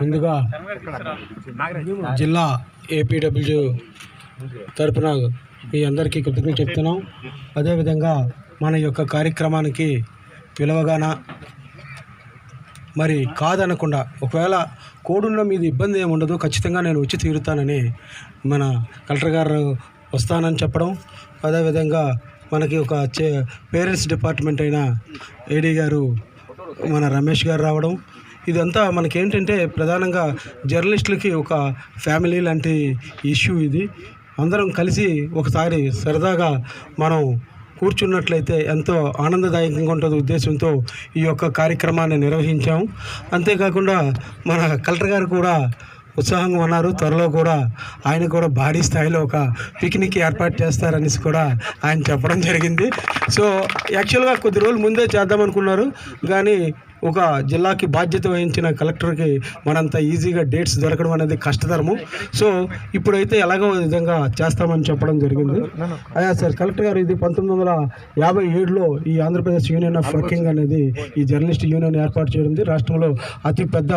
ముందుగా జిల్లా ఏపీడబ్ల్యూ తరపున మీ అందరికీ కృతజ్ఞతలు చెప్తున్నాం. అదేవిధంగా మన యొక్క కార్యక్రమానికి పిలవగాన మరి కాదనకుండా ఒకవేళ కోడుల్లో మీద ఇబ్బంది ఏమి ఉండదు ఖచ్చితంగా నేను వచ్చి తీరుతానని మన కలెక్టర్ గారు వస్తానని చెప్పడం. అదేవిధంగా మనకి ఒక చే పేరెంట్స్ డిపార్ట్మెంట్ అయిన ఏడీ గారు మన రమేష్ గారు రావడం. ఇదంతా మనకేంటంటే ప్రధానంగా జర్నలిస్టులకి ఒక ఫ్యామిలీ లాంటి ఇష్యూ ఇది. అందరం కలిసి ఒకసారి సరదాగా మనం కూర్చున్నట్లయితే ఎంతో ఆనందదాయకంగా ఉంటుంది ఉద్దేశంతో ఈ యొక్క కార్యక్రమాన్ని నిర్వహించాం. అంతేకాకుండా మన కలెక్టర్ గారు కూడా ఉత్సాహంగా ఉన్నారు. త్వరలో కూడా ఆయన కూడా భారీ స్థాయిలో ఒక పిక్నిక్ ఏర్పాటు చేస్తారనేసి కూడా ఆయన చెప్పడం జరిగింది. సో యాక్చువల్గా కొద్ది రోజులు ముందే చేద్దాం అనుకున్నారు. కానీ ఒక జిల్లాకి బాధ్యత వహించిన కలెక్టర్కి మనంత ఈజీగా డేట్స్ దొరకడం అనేది కష్టతరము సో ఇప్పుడైతే ఎలాగో విధంగా చేస్తామని చెప్పడం జరిగింది. అయ్యా సార్ కలెక్టర్ గారు ఇది పంతొమ్మిది వందల యాభై ఏడులో ఈ ఆంధ్రప్రదేశ్ యూనియన్ ఆఫ్ వర్కింగ్ అనేది ఈ జర్నలిస్ట్ యూనియన్ ఏర్పాటు చేయడం రాష్ట్రంలో అతి పెద్ద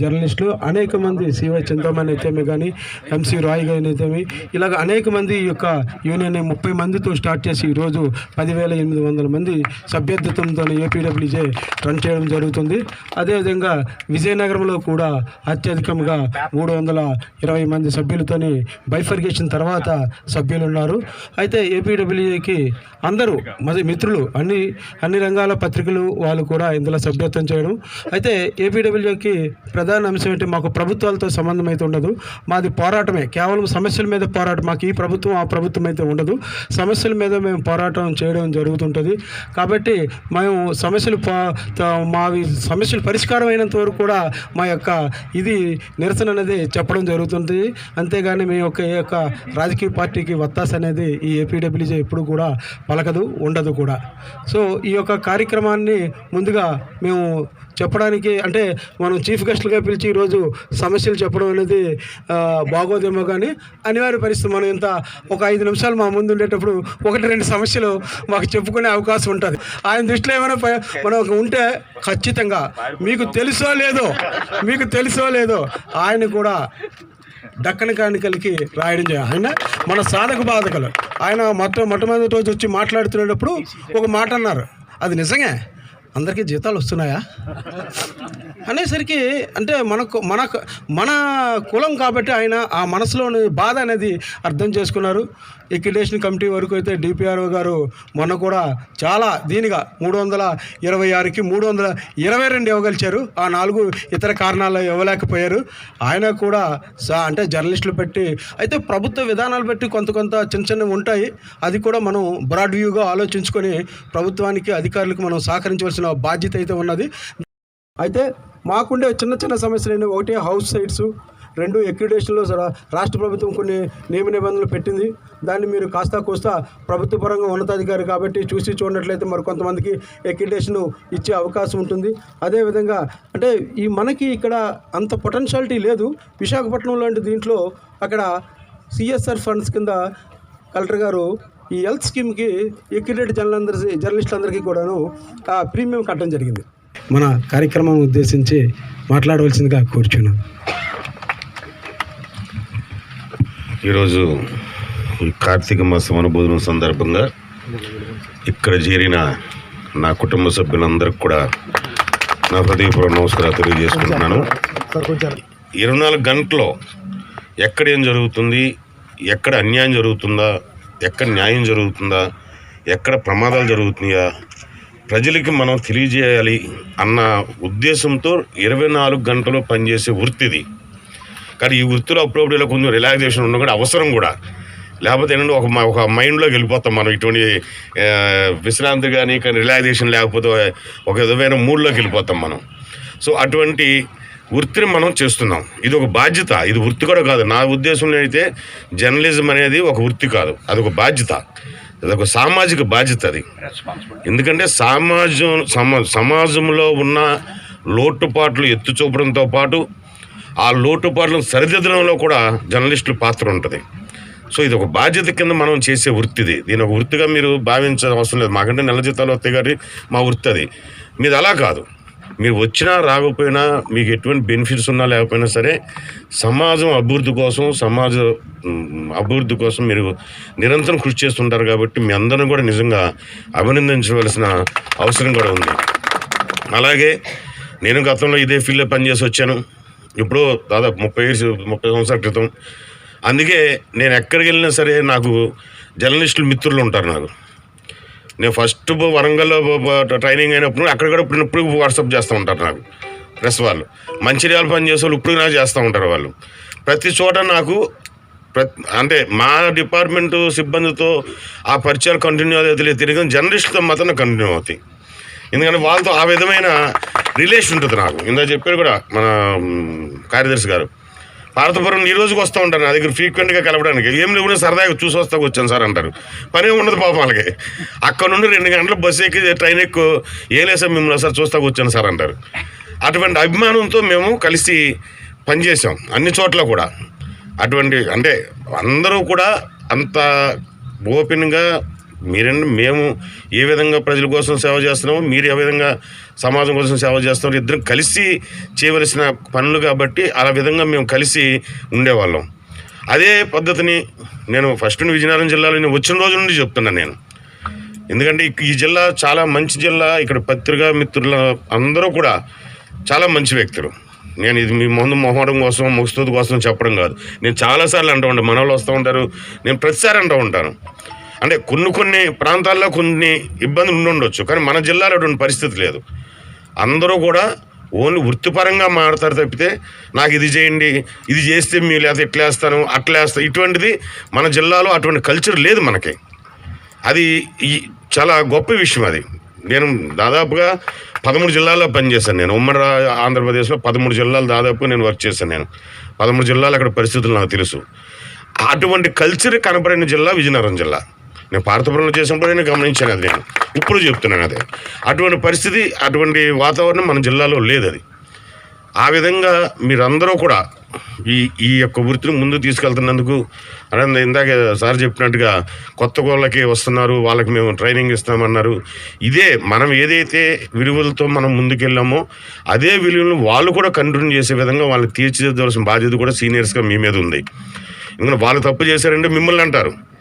జర్నలిస్టులు అనేక మంది సివై చింతామణి అయితేమి కానీ ఎంసీ రాయ్ గారి అయితేమి ఇలాగ అనేక మంది ఈ యొక్క యూనియన్ ముప్పై మందితో స్టార్ట్ చేసి ఈరోజు పదివేల ఎనిమిది వందల మంది సభ్యత్వంతో ఏపీడబ్ల్యూజే రన్ చేయడం జరుగుతుంది అదేవిధంగా విజయనగరంలో కూడా అత్యధికంగా మూడు వందల ఇరవై మంది సభ్యులతోని బైఫర్గేషన్ తర్వాత సభ్యులు ఉన్నారు అయితే ఏపీడబ్ల్యూఏకి అందరూ మరి మిత్రులు అన్ని అన్ని రంగాల పత్రికలు వాళ్ళు కూడా ఇందులో సభ్యత్వం చేయడం. అయితే ఏపీడబ్ల్యూకి ప్రధాన అంశం ఏంటి? మాకు ప్రభుత్వాలతో సంబంధం అయితే ఉండదు. మాది పోరాటమే. కేవలం సమస్యల మీద పోరాటం. మాకు ఈ ప్రభుత్వం ఆ ప్రభుత్వం అయితే ఉండదు. సమస్యల మీద మేము పోరాటం చేయడం జరుగుతుంటుంది. కాబట్టి మేము సమస్యలు మా సమస్యలు పరిష్కారం అయినంత వరకు కూడా మా యొక్క ఇది నిరసన అనేది చెప్పడం జరుగుతుంది. అంతేగాని మీ యొక్క ఈ యొక్క రాజకీయ పార్టీకి వత్తాస అనేది ఈ ఏపీడబ్ల్యూజే ఎప్పుడు కూడా పలకదు ఉండదు కూడా. సో ఈ యొక్క కార్యక్రమాన్ని ముందుగా మేము చెప్పడానికి అంటే మనం చీఫ్ గెస్ట్లుగా పిలిచి ఈరోజు సమస్యలు చెప్పడం అనేది బాగోదేమో కానీ అనివార్య పరిస్థితి. మనం ఇంత ఒక ఐదు నిమిషాలు మా ముందు ఉండేటప్పుడు ఒకటి రెండు సమస్యలు మాకు చెప్పుకునే అవకాశం ఉంటుంది. ఆయన దృష్టిలో ఏమైనా మనం ఒక ఉంటే ఖచ్చితంగా మీకు తెలుసో లేదో మీకు తెలుసో లేదో ఆయన కూడా దక్కన కానికలకి రాయడం ఆయన మన సాధక బాధకులు. ఆయన మొత్తం మొట్టమొదటి రోజు వచ్చి మాట్లాడుతున్నప్పుడు ఒక మాట అన్నారు. అది నిజంగా? అందరికీ జీతాలు వస్తున్నాయా? అనేసరికి అంటే మనకు మన మన కులం కాబట్టి ఆయన ఆ మనసులోని బాధ అనేది అర్థం చేసుకున్నారు. ఎక్యులేషన్ కమిటీ వరకు అయితే డిపిఆర్ఓ గారు మొన్న కూడా చాలా దీనిగా మూడు వందల ఇరవై ఆరుకి మూడు వందల ఇరవై రెండు ఇవ్వగలిచారు. ఆ నాలుగు ఇతర కారణాలు ఇవ్వలేకపోయారు. ఆయన కూడా సా అంటే జర్నలిస్టులు పెట్టి అయితే ప్రభుత్వ విధానాలు బట్టి కొంత కొంత చిన్న చిన్నవి ఉంటాయి. అది కూడా మనం బ్రాడ్ వ్యూగా ఆలోచించుకొని ప్రభుత్వానికి అధికారులకు మనం సహకరించవలసిన బాధ్యత అయితే ఉన్నది. అయితే మాకుండే చిన్న చిన్న సమస్యలు ఒకటి హౌస్ సైట్స్ రెండు ఎక్విడేషన్లో రాష్ట్ర ప్రభుత్వం కొన్ని నియమ నిబంధనలు పెట్టింది. దాన్ని మీరు కాస్త కోస్తా ప్రభుత్వ పరంగా ఉన్నతాధికారి కాబట్టి చూసి చూడనట్లయితే మరి కొంతమందికి ఎక్విడేషన్ ఇచ్చే అవకాశం ఉంటుంది. అదేవిధంగా అంటే ఈ మనకి ఇక్కడ అంత పొటెన్షియాలిటీ లేదు. విశాఖపట్నం లాంటి దీంట్లో అక్కడ సిఎస్ఆర్ ఫండ్స్ కింద కలెక్టర్ గారు ఈ హెల్త్ స్కీమ్కి ఎక్విడేట్ జర్నలందరి జర్నలిస్టులందరికీ కూడాను ఆ ప్రీమియం కట్టడం జరిగింది. మన కార్యక్రమం ఉద్దేశించి మాట్లాడవలసిందిగా కోరుచున్నాను. ఈరోజు ఈ కార్తీక మాసం అనుబోధన సందర్భంగా ఇక్కడ చేరిన నా కుటుంబ సభ్యులందరికీ కూడా నా హృదయపూర్వ నమస్కారాలు తెలియజేసుకుంటున్నాను. ఇరవై నాలుగు గంటలో ఎక్కడ ఏం జరుగుతుంది? ఎక్కడ అన్యాయం జరుగుతుందా? ఎక్కడ న్యాయం జరుగుతుందా? ఎక్కడ ప్రమాదాలు జరుగుతున్నాయా? ప్రజలకి మనం తెలియజేయాలి అన్న ఉద్దేశంతో ఇరవై నాలుగు గంటలు పనిచేసే వృత్తిది. కానీ ఈ వృత్తిలో అప్పుడప్పుడు కొంచెం రిలాక్సేషన్ ఉండడం కూడా అవసరం కూడా. లేకపోతే ఏంటంటే ఒక ఒక మైండ్లోకి వెళ్ళిపోతాం మనం ఇటువంటి విశ్రాంతి కానీ కానీ రిలాక్సేషన్ లేకపోతే ఒక విధమైన మూడ్లోకి వెళ్ళిపోతాం మనం. సో అటువంటి వృత్తిని మనం చేస్తున్నాం. ఇది ఒక బాధ్యత. ఇది వృత్తి కూడా కాదు. నా ఉద్దేశంలో అయితే జర్నలిజం అనేది ఒక వృత్తి కాదు. అది ఒక బాధ్యత. అది ఒక సామాజిక బాధ్యత అది. ఎందుకంటే సమాజం సమా సమాజంలో ఉన్న లోటుపాట్లు ఎత్తు చూపడంతో పాటు ఆ లోటుపాట్లను సరిదిద్దడంలో కూడా జర్నలిస్టుల పాత్ర ఉంటుంది. సో ఇది ఒక బాధ్యత కింద మనం చేసే వృత్తిది దీని ఒక వృత్తిగా మీరు భావించిన అవసరం లేదు. మాకంటే నెల జీతాలు వస్తాయి గారి మా వృత్తి అది. మీది అలా కాదు. మీరు వచ్చినా రాకపోయినా మీకు ఎటువంటి బెనిఫిట్స్ ఉన్నా లేకపోయినా సరే సమాజం అభివృద్ధి కోసం సమాజ అభివృద్ధి కోసం మీరు నిరంతరం కృషి చేస్తుంటారు కాబట్టి మీ అందరం కూడా నిజంగా అభినందించవలసిన అవసరం కూడా ఉంది. అలాగే నేను గతంలో ఇదే ఫీల్డ్లో పనిచేసి వచ్చాను. ఇప్పుడు దాదాపు ముప్పై ఇయర్స్ ముప్పై సంవత్సరాల క్రితం. అందుకే నేను ఎక్కడికి వెళ్ళినా సరే నాకు జర్నలిస్టులు మిత్రులు ఉంటారు నాకు. నేను ఫస్ట్ వరంగల్లో ట్రైనింగ్ అయినప్పుడు అక్కడ కూడా ఇప్పుడు ఇప్పుడు వాట్సాప్ చేస్తూ ఉంటారు నాకు. ప్రెస్ వాళ్ళు. మంచిర్యాల పని చేసే వాళ్ళు ఇప్పుడు నాకు చేస్తూ ఉంటారు వాళ్ళు. ప్రతి చోట నాకు ప్రతి అంటే మా డిపార్ట్మెంటు సిబ్బందితో ఆ పరిచయాలు కంటిన్యూ అవుతాయి తెలియదు తిరిగి జర్నలిస్టులతో మాత్రం కంటిన్యూ అవుతాయి. ఎందుకంటే వాళ్ళతో ఆ విధమైన రిలేషన్ ఉంటుంది నాకు. ఇందా చెప్పారు కూడా మన కార్యదర్శి గారు. పార్వతపురం ఈ రోజుకి వస్తూ ఉంటారు. నా దగ్గర ఫ్రీక్వెంట్గా కలవడానికి. ఏం లేకుండా సరదాగా చూసి వస్తా వచ్చాను సార్ అంటారు. పని ఉండదు పాపం వాళ్ళకి. అక్కడ నుండి రెండు గంటలు బస్సు ఎక్కి ట్రైన్ ఎక్కు. ఏ సార్ మిమ్మల్ని సార్ చూస్తా వచ్చాను సార్ అంటారు. అటువంటి అభిమానంతో మేము కలిసి పనిచేసాం అన్ని చోట్ల కూడా. అటువంటి అంటే అందరూ కూడా అంత ఓపెన్గా మీరండి మేము ఏ విధంగా ప్రజల కోసం సేవ చేస్తున్నామో మీరు ఏ విధంగా సమాజం కోసం సేవ చేస్తున్నారో ఇద్దరం కలిసి చేయవలసిన పనులు కాబట్టి ఆ విధంగా మేము కలిసి ఉండేవాళ్ళం. అదే పద్ధతిని నేను ఫస్ట్ విజయనగరం జిల్లాలో నేను వచ్చిన రోజు నుండి చెప్తున్నాను నేను. ఎందుకంటే ఈ- జిల్లా చాలా మంచి జిల్లా ఇక్కడ పత్రికా మిత్రుల అందరూ కూడా చాలా మంచి వ్యక్తులు. నేను ఇది మీ ముందు మొహడం కోసం ముస్తుతి కోసం చెప్పడం కాదు. నేను చాలాసార్లు అంటూ ఉంటాను మన వాళ్ళు వస్తూ ఉంటారు నేను ప్రతిసారి అంటూ ఉంటాను. అంటే కొన్ని కొన్ని ప్రాంతాల్లో కొన్ని ఇబ్బందులు ఉండి ఉండొచ్చు కానీ మన జిల్లాలో అటువంటి పరిస్థితి లేదు. అందరూ కూడా ఓన్లీ వృత్తిపరంగా మాడతారు తప్పితే నాకు ఇది చేయండి ఇది చేస్తే మీరు లేకపోతే ఇట్లా వేస్తాను అట్లా వేస్తాను ఇటువంటిది మన జిల్లాలో అటువంటి కల్చర్ లేదు మనకి. అది ఈ చాలా గొప్ప విషయం అది. నేను దాదాపుగా పదమూడు జిల్లాల్లో పనిచేశాను నేను. ఉమ్మడి ఆంధ్రప్రదేశ్లో పదమూడు జిల్లాలు దాదాపు నేను వర్క్ చేశాను నేను. పదమూడు జిల్లాలు అక్కడ పరిస్థితులు నాకు తెలుసు. అటువంటి కల్చర్ కనపడిన జిల్లా విజయనగరం జిల్లా. నేను పార్థపురంలో చేసినప్పుడు నేను గమనించాను అది నేను. ఇప్పుడు చెప్తున్నాను అదే. అటువంటి పరిస్థితి అటువంటి వాతావరణం మన జిల్లాలో లేదు అది ఆ విధంగా మీరందరూ కూడా ఈ ఈ యొక్క వృత్తిని ముందు తీసుకెళ్తున్నందుకు అదే ఇందాక సార్ చెప్పినట్టుగా కొత్త గోళ్ళకి వస్తున్నారు వాళ్ళకి మేము ట్రైనింగ్ ఇస్తామన్నారు. ఇదే మనం ఏదైతే విలువలతో మనం ముందుకెళ్ళామో అదే విలువలను వాళ్ళు కూడా కంటిన్యూ చేసే విధంగా వాళ్ళని తీర్చిదిద్దవలసిన బాధ్యత కూడా సీనియర్స్గా మీ మీద ఉంది. ఎందుకంటే వాళ్ళు తప్పు చేశారంటే మిమ్మల్ని అంటారు.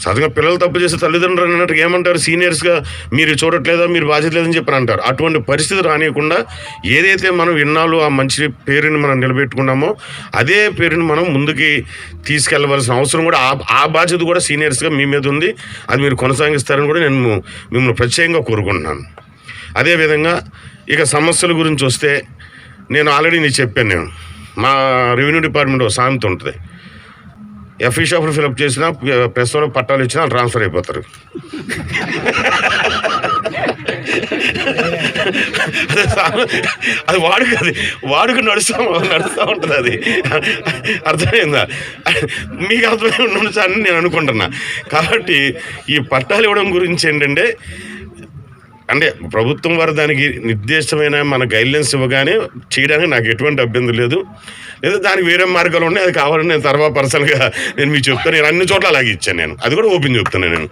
సహజంగా పిల్లలు తప్పు చేస్తే తల్లిదండ్రులు అన్నట్టు ఏమంటారు? సీనియర్స్గా మీరు చూడట్లేదా? మీరు బాధ్యత లేదని చెప్పని అంటారు. అటువంటి పరిస్థితి రానియకుండా ఏదైతే మనం విన్నాలో ఆ మంచి పేరుని మనం నిలబెట్టుకున్నామో అదే పేరుని మనం ముందుకి తీసుకెళ్ళవలసిన అవసరం కూడా ఆ ఆ బాధ్యత కూడా సీనియర్స్గా మీ మీద ఉంది. అది మీరు కొనసాగిస్తారని కూడా నేను మిమ్మల్ని ప్రత్యేకంగా కోరుకుంటున్నాను. అదేవిధంగా ఇక సమస్యల గురించి వస్తే నేను ఆల్రెడీ నీకు చెప్పాను నేను. మా రెవెన్యూ డిపార్ట్మెంట్ ఒక సామెత ఉంటుంది. ఎఫ్ఈ షాపులు ఫిలప్ చేసినా ప్రెస్ వాళ్ళకి పట్టాలు ఇచ్చినా ట్రాన్స్ఫర్ అయిపోతారు. అది వాడుక అది వాడుక నడుస్తూ నడుస్తూ ఉంటుంది అది. అర్థమైందా? మీకు అర్థమై ఉండొచ్చు అని నేను అనుకుంటున్నా. కాబట్టి ఈ పట్టాలు ఇవ్వడం గురించి ఏంటంటే అంటే ప్రభుత్వం వారు దానికి నిర్దిష్టమైన మన గైడ్లైన్స్ ఇవ్వగానే చేయడానికి నాకు ఎటువంటి అభ్యంతరం లేదు. లేదా దానికి వేరే మార్గాలు ఉన్నాయి అది కావాలని నేను తర్వాత పర్సనల్గా నేను మీకు చెప్తాను. నేను అన్ని చోట్ల అలాగే ఇచ్చాను నేను. అది కూడా ఓపెన్ చెప్తాను నేను.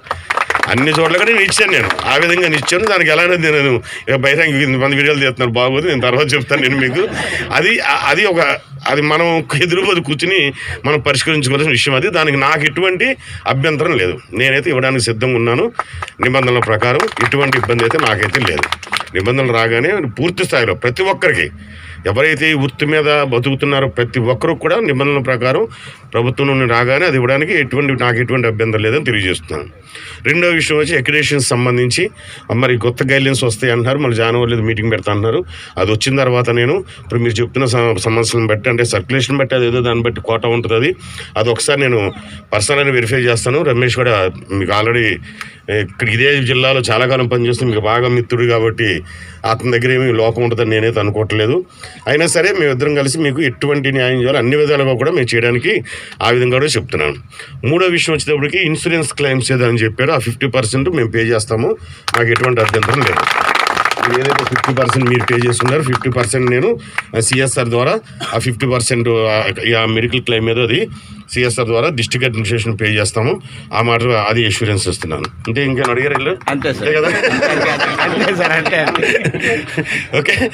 అన్ని చోట్ల కూడా నేను ఇచ్చాను నేను. ఆ విధంగా నేను ఇచ్చాను దానికి ఎలానే నేను బహిరంగ మంది వీడియోలు తీస్తున్నారు బాగోదు నేను తర్వాత చెప్తాను నేను మీకు. అది అది ఒక అది మనం ఎదురుబోదు కూర్చుని మనం పరిష్కరించుకోవాల్సిన విషయం అది. దానికి నాకు ఎటువంటి అభ్యంతరం లేదు. నేనైతే ఇవ్వడానికి సిద్ధంగా ఉన్నాను. నిబంధనల ప్రకారం ఎటువంటి ఇబ్బంది అయితే నాకైతే లేదు. నిబంధనలు రాగానే పూర్తి స్థాయిలో ప్రతి ఒక్కరికి ఎవరైతే ఈ వృత్తి మీద బతుకుతున్నారో ప్రతి ఒక్కరు కూడా నిబంధనల ప్రకారం ప్రభుత్వం నుండి రాగానే అది ఇవ్వడానికి ఎటువంటి నాకు ఎటువంటి అభ్యంతరం లేదని తెలియజేస్తున్నాను. రెండో విషయం వచ్చి ఎక్రిడేషన్స్ సంబంధించి మరి కొత్త గైడ్లైన్స్ వస్తాయి అంటున్నారు మళ్ళీ జనవరిలో మీటింగ్ పెడతా అంటున్నారు. అది వచ్చిన తర్వాత నేను ఇప్పుడు మీరు చెప్తున్న సమస్యలను బట్టి అంటే సర్క్యులేషన్ బట్టి అది ఏదో దాన్ని బట్టి కోట ఉంటుంది అది. అది ఒకసారి నేను పర్సనల్ వెరిఫై చేస్తాను. రమేష్ కూడా మీకు ఆల్రెడీ ఇక్కడ ఇదే జిల్లాలో చాలా కాలం పనిచేస్తూ మీకు బాగా మిత్రుడు కాబట్టి అతని దగ్గర ఏమీ లోపం ఉంటుందని నేనైతే అనుకోవట్లేదు. అయినా సరే మేమిద్దరం కలిసి మీకు ఎటువంటి న్యాయం చేయాలో అన్ని విధాలుగా కూడా మేము చేయడానికి ఆ విధంగా కూడా చెప్తున్నాను. మూడో విషయం వచ్చేటప్పటికి ఇన్సూరెన్స్ క్లెయిమ్స్ ఏదో అని చెప్పారు. ఆ ఫిఫ్టీ పర్సెంట్ మేము పే చేస్తాము. మాకు ఎటువంటి అభ్యంతరం లేదు. ఏదైతే ఫిఫ్టీ పర్సెంట్ మీరు పే చేస్తున్నారు. ఫిఫ్టీ పర్సెంట్ నేను సిఎస్ఆర్ ద్వారా ఆ ఫిఫ్టీ పర్సెంట్ ఆ మెడికల్ క్లెయిమ్ మీద అది సిఎస్ఆర్ ద్వారా డిస్ట్రిక్ట్ అడ్మినిస్ట్రేషన్ పే చేస్తాము. ఆ మాట అది ఇన్సూరెన్స్ ఇస్తున్నాను. అంటే ఇంకేం అడిగారు వీళ్ళు అంతే కదా? ఓకే.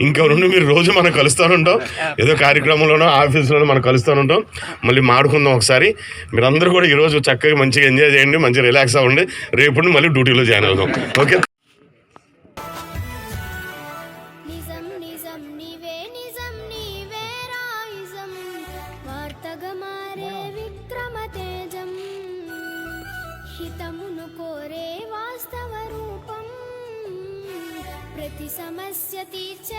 ఇంకా రెండు మీరు రోజు మనం కలుస్తూ ఉంటాం. ఏదో కార్యక్రమంలోనో ఆఫీస్లోనో మనం కలుస్తూ ఉంటాం. మళ్ళీ మాడుకుందాం ఒకసారి. మీరందరూ కూడా ఈరోజు చక్కగా మంచిగా ఎంజాయ్ చేయండి మంచిగా రిలాక్స్ అవ్వండి. రేపు మళ్ళీ డ్యూటీలో జాయిన్ అవుదాం. ఓకే. തീർച്ച